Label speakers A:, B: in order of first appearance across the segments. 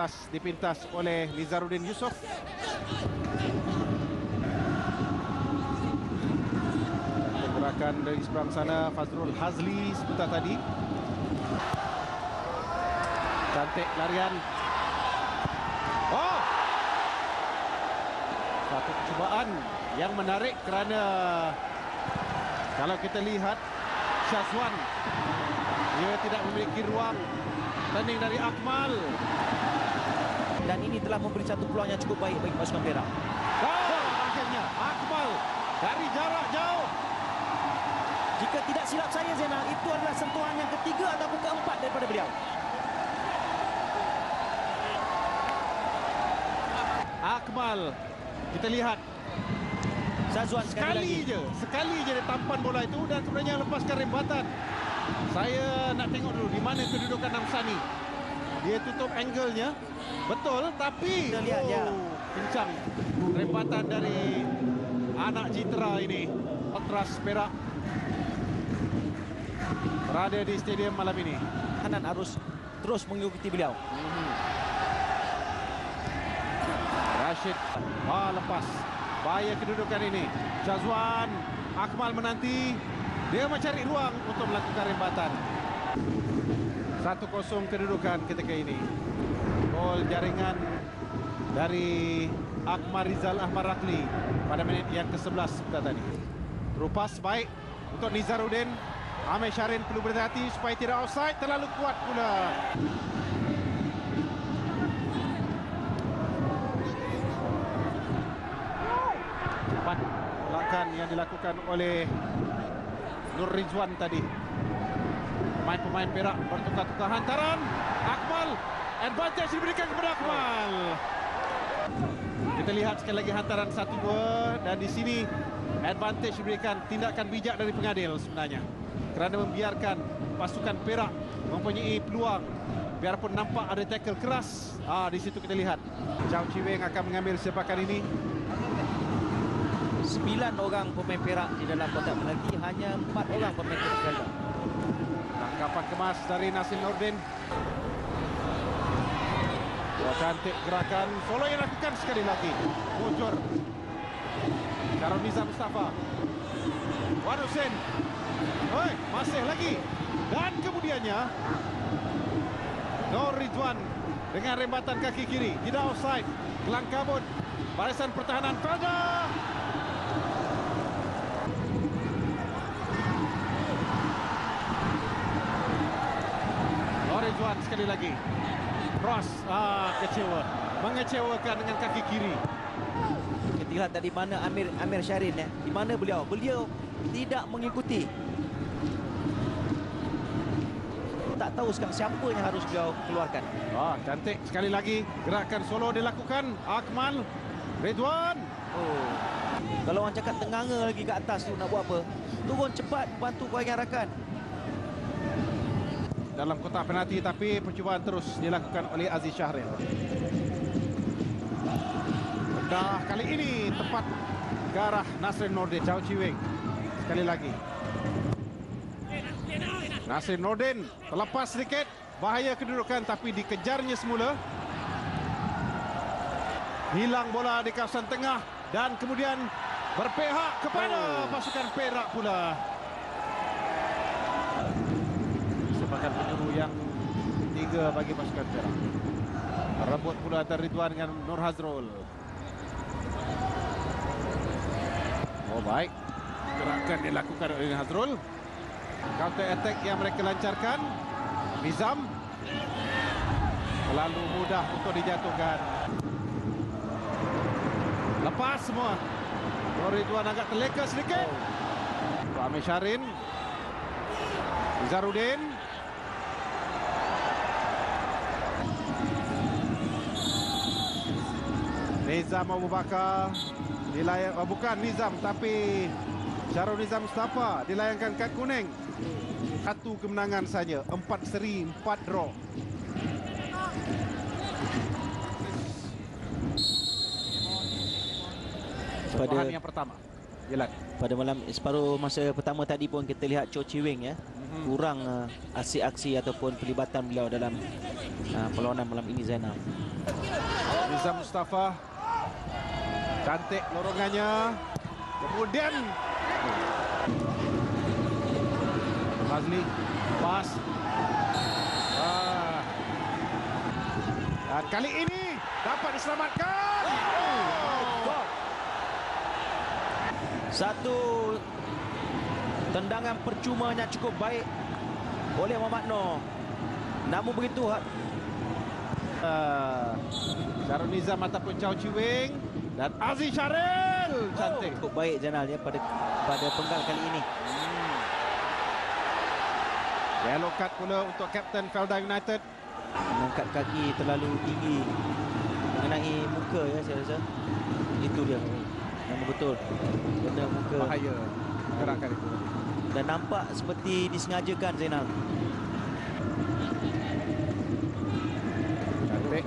A: Atas dipintas oleh Lizaruddin Yusof. Pergerakan dari seberang sana Fazrul Hazli sebentar tadi. Cantik larian. Oh! Satu percubaan yang menarik kerana kalau kita lihat Syazwan dia tidak memiliki ruang tanding dari Akmal.
B: Dan ini telah memberi satu peluang yang cukup baik bagi pasukan Perak.
A: Oh, akhirnya Akmal dari jarak jauh.
B: Jika tidak silap saya Zainal, itu adalah sentuhan yang ketiga ataupun keempat daripada beliau.
A: Akmal kita lihat
B: Syazwan sekali,
A: sekali
B: lagi.
A: je, sekali je dia tampan bola itu dan sebenarnya lepaskan rembatan. Saya nak tengok dulu di mana kedudukan Namsani. Dia tutup angle-nya. Betul tapi
B: Kita lihat, ya.
A: kencang rembatan dari anak Citra ini. Patras Perak berada di stadium malam ini.
B: Hanan harus terus mengikuti beliau.
A: Rashid ah, lepas bahaya kedudukan ini Syazwan Akmal menanti dia mencari ruang untuk melakukan rembatan 1-0 kedudukan ketika ini. Gol jaringan dari Akmal Rizal Ahmad Rakli pada minit yang ke-11 sebentar tadi. Terupas baik untuk Nizaruddin Amir Syarin perlu berhati-hati supaya tidak offside terlalu kuat pula. Cepat belakang yang dilakukan oleh Nur Rizwan tadi. Pemain-pemain Perak bertukar-tukar hantaran. Akmal, advantage diberikan kepada Akmal. Kita lihat sekali lagi hantaran 1-2 dan di sini advantage diberikan tindakan bijak dari pengadil sebenarnya. Kerana membiarkan pasukan Perak mempunyai peluang biarpun nampak ada tackle keras. Ah di situ kita lihat Chow Chi Weng akan mengambil sepakan ini
B: Sembilan orang pemain Perak di dalam kotak penalti, hanya empat orang pemain Perak.
A: Tangkapan kemas dari Nasir Nordin. Wah, cantik gerakan. Solo yang lakukan sekali lagi. Muncul. Nizam Mustafa. Wan Hussein. Oi, masih lagi. Dan kemudiannya Nur Ridwan dengan rembatan kaki kiri. Tidak offside. Kelang kabut. Barisan pertahanan Felda. Ridwan sekali lagi. Cross, ah, kecewa. Mengecewakan dengan kaki kiri.
B: Kita lihat tadi mana Amir Amir Syarin eh. Di mana beliau? Beliau tidak mengikuti. Tak tahu sekarang siapa yang harus beliau keluarkan.
A: Ah, cantik sekali lagi. Gerakan solo dilakukan. Akmal, Ridwan.
B: Oh. Kalau orang cakap tenganga lagi kat atas tu nak buat apa? Turun cepat bantu korang rakan.
A: Dalam kotak penalti tapi percubaan terus dilakukan oleh Aziz Syahril. Dah kali ini tepat ke arah Nasrin Nordin. Chow Chi Weng. Sekali lagi. Nasrin Nordin terlepas sedikit. Bahaya kedudukan tapi dikejarnya semula. Hilang bola di kawasan tengah dan kemudian berpihak kepada pasukan Perak pula. Sepakan penyuruh yang tiga bagi pasukan Perak. Rebut pula antara Ridwan dengan Nur Hazrul. Oh baik. Gerakan dilakukan oleh Hazrul. Counter attack yang mereka lancarkan. Nizam. Terlalu mudah untuk dijatuhkan. Lepas semua. Nur Ridwan agak terleka sedikit. Untuk Amir Syarin. Izaruddin. Nizam Abu Bakar dilayan oh, bukan Nizam tapi Syarul Nizam Mustafa dilayangkan kad kuning. Satu kemenangan saja, empat seri, empat draw.
B: Pada
A: yang pertama. Jelat.
B: pada malam separuh masa pertama tadi pun kita lihat Cho Chi Weng ya. Kurang uh, aksi-aksi ataupun pelibatan beliau dalam uh, perlawanan malam ini Zainal.
A: Nizam Mustafa. Cantik lorongannya. Kemudian Fazli pas. Ah. Dan kali ini dapat diselamatkan.
B: Gol. Satu tendangan percuma yang cukup baik oleh Muhammad Noor. Namun begitu
A: Uh, Syarul Nizam ataupun Chow Chi Wing dan Aziz Syaril cantik.
B: cukup baik Janal ya pada pada penggal kali ini.
A: Yellow card pula untuk Kapten Felda United.
B: Mengangkat kaki terlalu tinggi mengenai muka ya saya rasa. Itu dia. Memang betul. Kena muka
A: Bahaya gerakan itu.
B: dan nampak seperti disengajakan Zainal.
A: Cantik.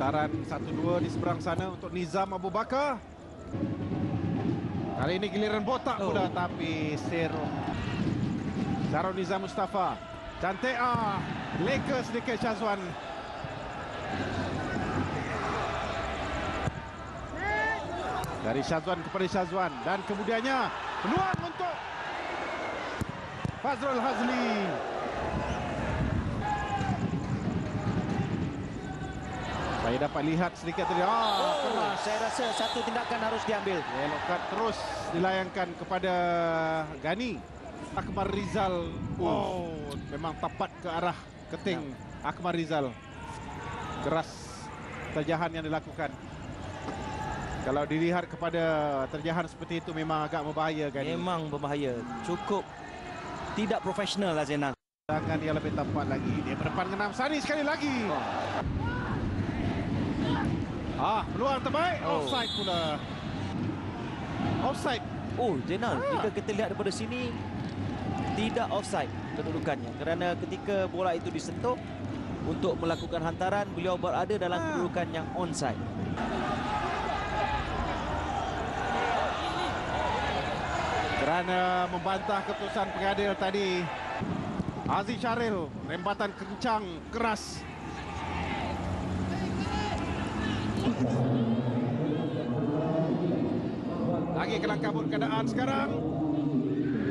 A: Hantaran 1-2 di seberang sana untuk Nizam Abu Bakar. Kali ini giliran botak
B: Oh.
A: pula tapi Sero. Syarul Nizam Mustafa. Cantik ah. Leka sedikit Syazwan. Dari Syazwan kepada Syazwan dan kemudiannya peluang untuk Fazrul Hazli. Saya dapat lihat sedikit tadi. Ah,
B: Oh,
A: keras.
B: saya rasa satu tindakan harus diambil.
A: Yellow card terus dilayangkan kepada Gani. Akbar Rizal. Oh, memang tepat ke arah keting Akbar Rizal. Keras terjahan yang dilakukan. Kalau dilihat kepada terjahan seperti itu memang agak membahaya Gani.
B: Memang berbahaya. Cukup tidak profesional lah Zainal.
A: Tangan dia lebih tepat lagi. Dia berdepan dengan Sani sekali lagi. Ah, peluang terbaik.
B: Oh.
A: Offside pula. Offside.
B: Oh, Zainal,
A: Ah.
B: jika kita lihat daripada sini tidak offside kedudukannya kerana ketika bola itu disentuh untuk melakukan hantaran beliau berada dalam
A: Ah.
B: kedudukan yang onside.
A: Kerana membantah keputusan pengadil tadi Aziz Syaril Rembatan kencang Keras Lagi kelang kabut keadaan sekarang.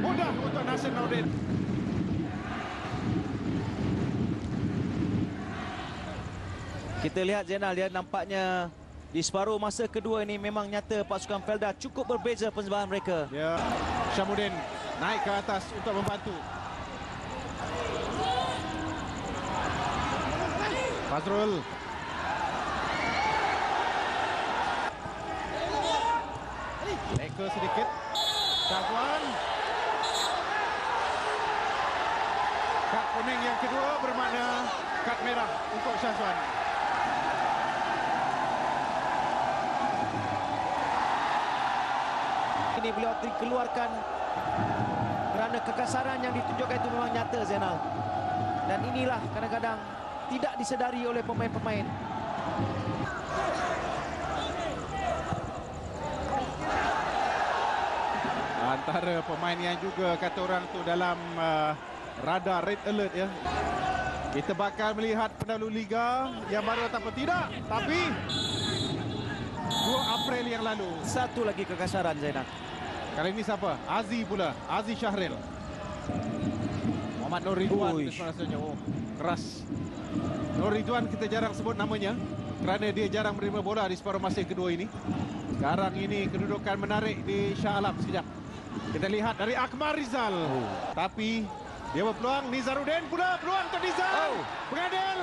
A: Mudah untuk Nasir Nordin
B: Kita lihat Zainal ya nampaknya di separuh masa kedua ini memang nyata pasukan Felda cukup berbeza persembahan mereka.
A: Ya, Syamuddin naik ke atas untuk membantu. Fazrul Leka sedikit Syazwan Kad kuning yang kedua bermakna kad merah untuk Syazwan
B: Ini beliau dikeluarkan kerana kekasaran yang ditunjukkan itu memang nyata Zainal. Dan inilah kadang-kadang tidak disedari oleh pemain-pemain.
A: Antara pemain yang juga kata orang tu dalam uh, radar red alert ya. Kita bakal melihat pendahulu liga yang baru ataupun tidak. Tapi 2 April yang lalu.
B: Satu lagi kekasaran Zainal.
A: Kali ini siapa? Azi pula. Azi Syahril. Muhammad Nur Ridwan itu rasanya. Oh, keras. Nur Ridwan kita jarang sebut namanya kerana dia jarang menerima bola di separuh masa kedua ini. Sekarang ini kedudukan menarik di Shah Alam sekejap. Kita lihat dari Akmal Rizal.
B: Oh.
A: Tapi dia berpeluang Nizaruddin pula peluang untuk Nizar.
B: Oh.
A: Pengadil.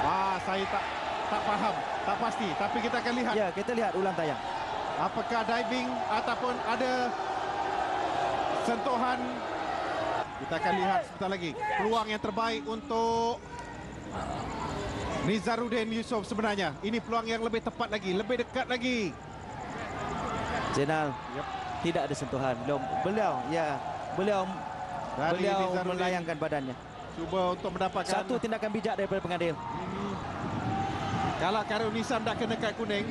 A: Ah, saya tak tak faham, tak pasti. Tapi kita akan lihat
B: Ya, kita lihat ulang tayang.
A: apakah diving ataupun ada sentuhan. Kita akan lihat sebentar lagi. Peluang yang terbaik untuk Nizaruddin Yusof sebenarnya. Ini peluang yang lebih tepat lagi, lebih dekat lagi.
B: Zainal,
A: Yep.
B: tidak ada sentuhan. Beliau, beliau ya, beliau
A: Dari
B: beliau
A: Nizaruddin
B: melayangkan badannya.
A: cuba untuk mendapatkan
B: Satu tindakan bijak daripada pengadil.
A: Hmm. Kalau Karun Nisam dah kena kad kuning,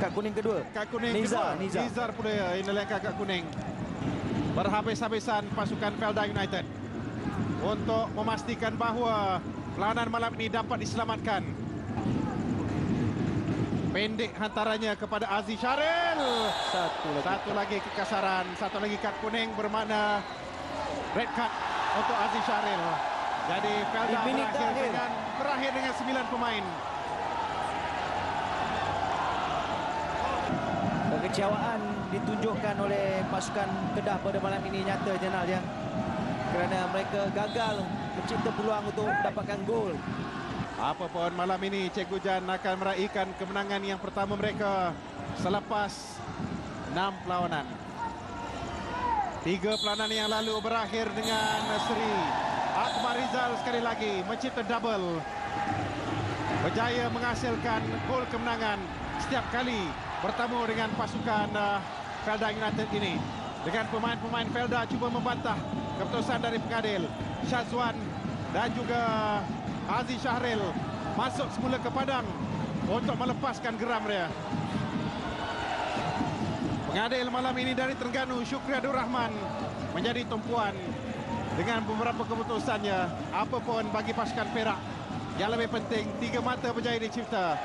B: Kad kuning kedua.
A: kad kuning
B: Nizar,
A: kedua.
B: Nizar.
A: Nizar pula yang melakukan kad kuning. Berhabis-habisan pasukan Felda United. untuk memastikan bahawa perlawanan malam ini dapat diselamatkan. Pendek hantarannya kepada Aziz Syaril.
B: Satu lagi.
A: Satu lagi kekasaran, satu lagi kad kuning bermakna red card untuk Aziz Syaril. Jadi Felda berakhir
B: terakhir.
A: dengan berakhir dengan sembilan pemain.
B: Kekecewaan ditunjukkan oleh pasukan Kedah pada malam ini nyata Jenal ya. Kerana mereka gagal mencipta peluang untuk mendapatkan gol.
A: Apapun malam ini Cikgu Jan akan meraihkan kemenangan yang pertama mereka selepas enam perlawanan. Tiga perlawanan yang lalu berakhir dengan seri. Akbar Rizal sekali lagi mencipta double. Berjaya menghasilkan gol kemenangan setiap kali bertemu dengan pasukan uh, Felda United ini. Dengan pemain-pemain Felda cuba membantah keputusan dari pengadil. Syazwan dan juga Aziz Syahril masuk semula ke padang untuk melepaskan geram dia. Pengadil malam ini dari Terengganu, Syukri Abdul Rahman menjadi tumpuan dengan beberapa keputusannya. Apapun bagi pasukan Perak, yang lebih penting tiga mata berjaya dicipta